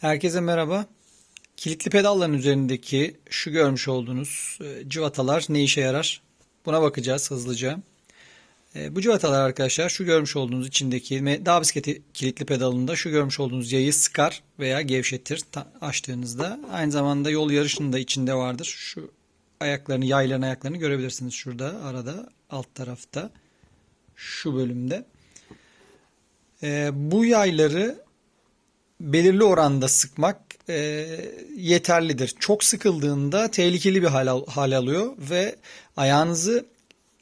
Herkese merhaba. Kilitli pedalların üzerindeki şu görmüş olduğunuz e, cıvatalar ne işe yarar? Buna bakacağız hızlıca. E, Bu cıvatalar arkadaşlar şu görmüş olduğunuz içindeki dağ bisikleti kilitli pedalında şu görmüş olduğunuz yayı sıkar veya gevşetir açtığınızda. Aynı zamanda yol yarışının da içinde vardır. Şu ayaklarını, yayların ayaklarını görebilirsiniz şurada arada alt tarafta şu bölümde. E, Bu yayları belirli oranda sıkmak e, yeterlidir. Çok sıkıldığında tehlikeli bir hal, al- hal alıyor ve ayağınızı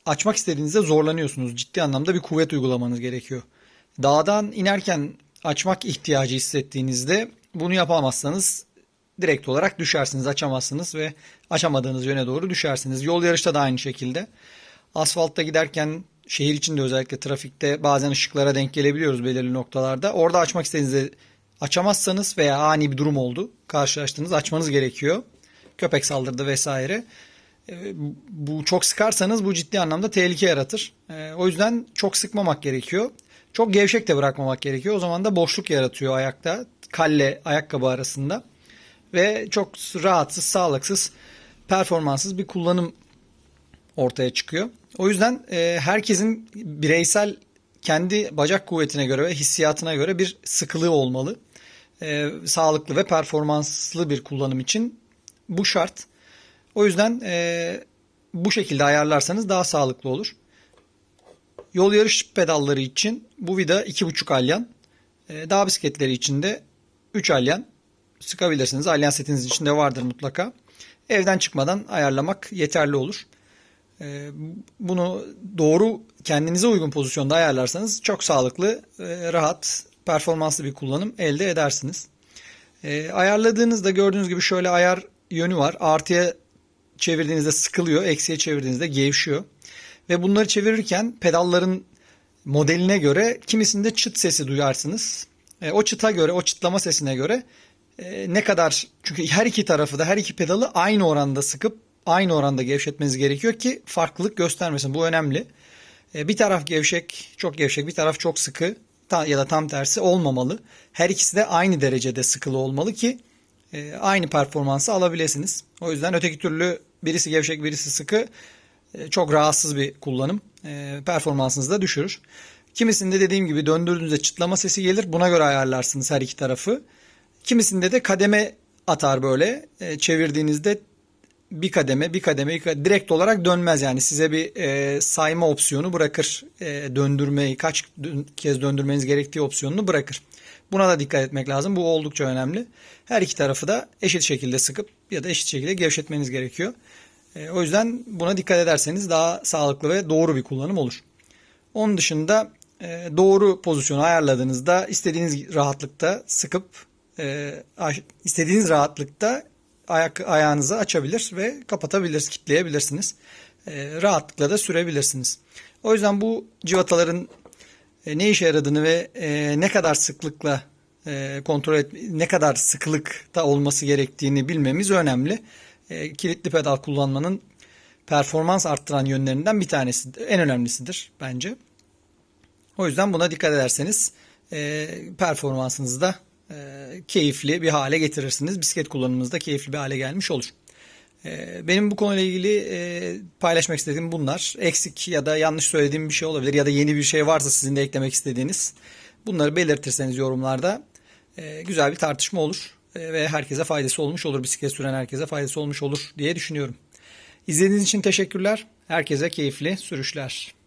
açmak istediğinizde zorlanıyorsunuz. Ciddi anlamda bir kuvvet uygulamanız gerekiyor. Dağdan inerken açmak ihtiyacı hissettiğinizde bunu yapamazsanız direkt olarak düşersiniz, açamazsınız ve açamadığınız yöne doğru düşersiniz. Yol yarışta da aynı şekilde. Asfaltta giderken şehir içinde özellikle trafikte bazen ışıklara denk gelebiliyoruz belirli noktalarda. Orada açmak istediğinizde açamazsanız veya ani bir durum oldu. Karşılaştığınız açmanız gerekiyor. Köpek saldırdı vesaire. E, Bu çok sıkarsanız bu ciddi anlamda tehlike yaratır. E, O yüzden çok sıkmamak gerekiyor. Çok gevşek de bırakmamak gerekiyor. O zaman da boşluk yaratıyor ayakta. Kalle ayakkabı arasında. Ve çok rahatsız, sağlıksız, performanssız bir kullanım ortaya çıkıyor. O yüzden e, herkesin bireysel kendi bacak kuvvetine göre ve hissiyatına göre bir sıkılığı olmalı. E, sağlıklı ve performanslı bir kullanım için bu şart. O yüzden e, bu şekilde ayarlarsanız daha sağlıklı olur. Yol yarış pedalları için bu vida 2.5 alyan. E, dağ bisikletleri için de 3 alyan sıkabilirsiniz. Alyan setinizin içinde vardır mutlaka. Evden çıkmadan ayarlamak yeterli olur. E, bunu doğru kendinize uygun pozisyonda ayarlarsanız çok sağlıklı, e, rahat, performanslı bir kullanım elde edersiniz. E, ayarladığınızda gördüğünüz gibi şöyle ayar yönü var. Artıya çevirdiğinizde sıkılıyor, eksiye çevirdiğinizde gevşiyor. Ve bunları çevirirken pedalların modeline göre kimisinde çıt sesi duyarsınız. E, o çıta göre, o çıtlama sesine göre e, ne kadar çünkü her iki tarafı da her iki pedalı aynı oranda sıkıp aynı oranda gevşetmeniz gerekiyor ki farklılık göstermesin. Bu önemli. E, bir taraf gevşek, çok gevşek, bir taraf çok sıkı ya da tam tersi olmamalı. Her ikisi de aynı derecede sıkılı olmalı ki e, aynı performansı alabilirsiniz. O yüzden öteki türlü birisi gevşek, birisi sıkı e, çok rahatsız bir kullanım. E, performansınızı da düşürür. Kimisinde dediğim gibi döndürdüğünüzde çıtlama sesi gelir. Buna göre ayarlarsınız her iki tarafı. Kimisinde de kademe atar böyle. Çevirdiğinizde bir kademe, bir kademe, direkt olarak dönmez yani size bir e, sayma opsiyonu bırakır. E, döndürmeyi kaç kez döndürmeniz gerektiği opsiyonunu bırakır. Buna da dikkat etmek lazım. Bu oldukça önemli. Her iki tarafı da eşit şekilde sıkıp ya da eşit şekilde gevşetmeniz gerekiyor. E, o yüzden buna dikkat ederseniz daha sağlıklı ve doğru bir kullanım olur. Onun dışında e, doğru pozisyonu ayarladığınızda istediğiniz rahatlıkta sıkıp e, istediğiniz rahatlıkta ayak ayağınızı açabilir ve kapatabilirsiniz, kitleyebilirsiniz. E, rahatlıkla da sürebilirsiniz. O yüzden bu civataların e, ne işe yaradığını ve e, ne kadar sıklıkla e, kontrol et, ne kadar sıklıkta olması gerektiğini bilmemiz önemli. E, kilitli pedal kullanmanın performans arttıran yönlerinden bir tanesi, en önemlisidir bence. O yüzden buna dikkat ederseniz e, performansınızı da e, keyifli bir hale getirirsiniz. Bisiklet kullanımınız da keyifli bir hale gelmiş olur. E, benim bu konuyla ilgili e, paylaşmak istediğim bunlar. Eksik ya da yanlış söylediğim bir şey olabilir ya da yeni bir şey varsa sizin de eklemek istediğiniz bunları belirtirseniz yorumlarda güzel bir tartışma olur ve herkese faydası olmuş olur. Bisiklet süren herkese faydası olmuş olur diye düşünüyorum. İzlediğiniz için teşekkürler. Herkese keyifli sürüşler.